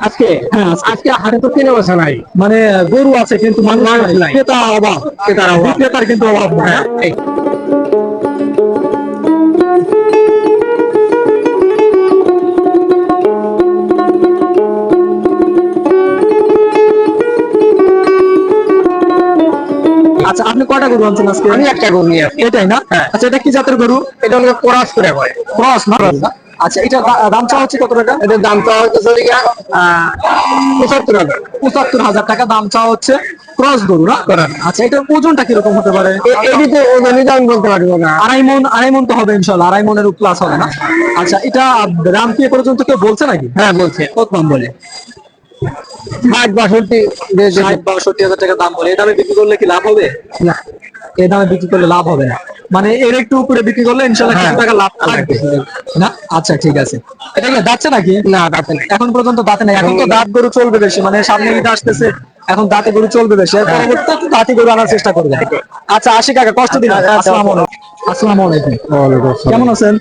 আজকে হ্যাঁ, আজকে। হাটে তো কিনে বসা নাই। মানে গরু আছে কিন্তু মানুষ নাই। নাই। ক্রেতা অভাব। ক্রেতার অভাব। বিক্রেতার কিন্তু অভাব। হ্যাঁ আচ্ছা আপনি কয়টা গরু আনছেন আজকে? আমি একটা গরু নিয়ে এটাই না? হ্যাঁ। আচ্ছা এটা কি জাতের গরু? এটা হলো কোরাস করে হয়। ক্রস না। আচ্ছা এটা দা- দাম চাওয়া হচ্ছে কত টাকা? এটার দাম তো হয়তো চলে গিয়া পঁচাত্তর হাজার। পঁচাত্তর হাজার টাকা দাম চাওয়া হচ্ছে ক্রস গরু না। আচ্ছা এটার ওজনটা কীরকম হতে পারে? এটিতে ওজনই দাম বলতে পারব না। আড়াই মন আড়াই মন তো হবে ইনশাল্লাহ আড়াই মনের প্লাস হবে না? আচ্ছা এটা দাম কি এ পর্যন্ত কেউ বলছে নাকি? হ্যাঁ বলছে। কত দাম বলে। ষাট বাষট্টি ষাট বাষট্টি হাজার টাকা দাম বলে। এই দামে বিক্রি করলে কি লাভ হবে? না। এই দামে বিক্রি করলে লাভ হবে না। মানে এর একটু উপরে বিক্রি করলে ইনশাল্লাহ কিছু হ্যাঁ। টাকা লাভ থাকবে। না? আচ্ছা ঠিক আছে। এটা কি যাচ্ছে নাকি? না নেই। এখন পর্যন্ত দাঁতে নেই। এখন তো দাঁত গরু চলবে বেশি মানে সামনে ঈদ আসতেছে এখন দাঁতে গরু চলবে বেশি। এর পরবর্তীতে একটু দাঁতি গরু আনার চেষ্টা করবে। আচ্ছা আশি কাকা কষ্ট দিন। আসসালামু আলাইকুম। আসসালামু আলাইকুম। কেমন আছেন?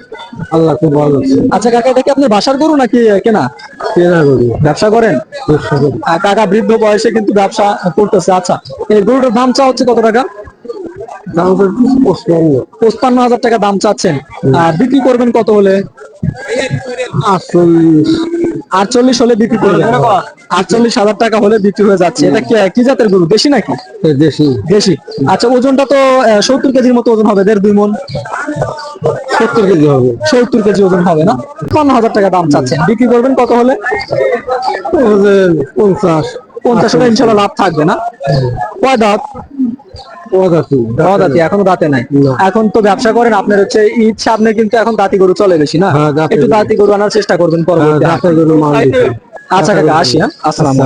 আল্লাহ খুব ভালো আছে। আচ্ছা কাকা এটা কি আপনি বাসার গরু নাকি কেনা? কেনা করি ব্যবসা করেন? কাকা বৃদ্ধ বয়সে কিন্তু ব্যবসা করতেছে। আচ্ছা এই গরুটার দাম চা হচ্ছে কত টাকা? দাম পঁচপান্ন। পঁচপান্ন হাজার টাকা দাম চাচ্ছেন। আর বিক্রি করবেন কত হলে? আটচল্লিশ। আটচল্লিশ হলে বিক্রি করবেন। আটচল্লিশ হাজার টাকা হলে বিক্রি হয়ে যাচ্ছে। এটা কি কি জাতের গরু? দেশি নাকি? দেশি। দেশি। আচ্ছা ওজনটা তো সত্তর কেজির মতো ওজন হবে দেড় দুই মন। সত্তর কেজি হবে। সত্তর কেজি ওজন হবে না? পঞ্চান্ন হাজার টাকা দাম চাচ্ছেন। বিক্রি করবেন কত হলে? পঞ্চাশ। পঞ্চাশ হলে ইনশাল্লাহ লাভ থাকবে না? কয় দাঁত? এখনও দাঁতে নাই। এখন তো ব্যবসা করেন আপনার হচ্ছে ঈদ সামনে কিন্তু এখন দাঁতি গরু চলে বেশি না? হ্যাঁ, দাঁতি একটু গরু। দাঁতি গরু আনার চেষ্টা করবেন পরবর্তী মাল আচ্ছা কাকা আসি হ্যাঁ। আসসালামু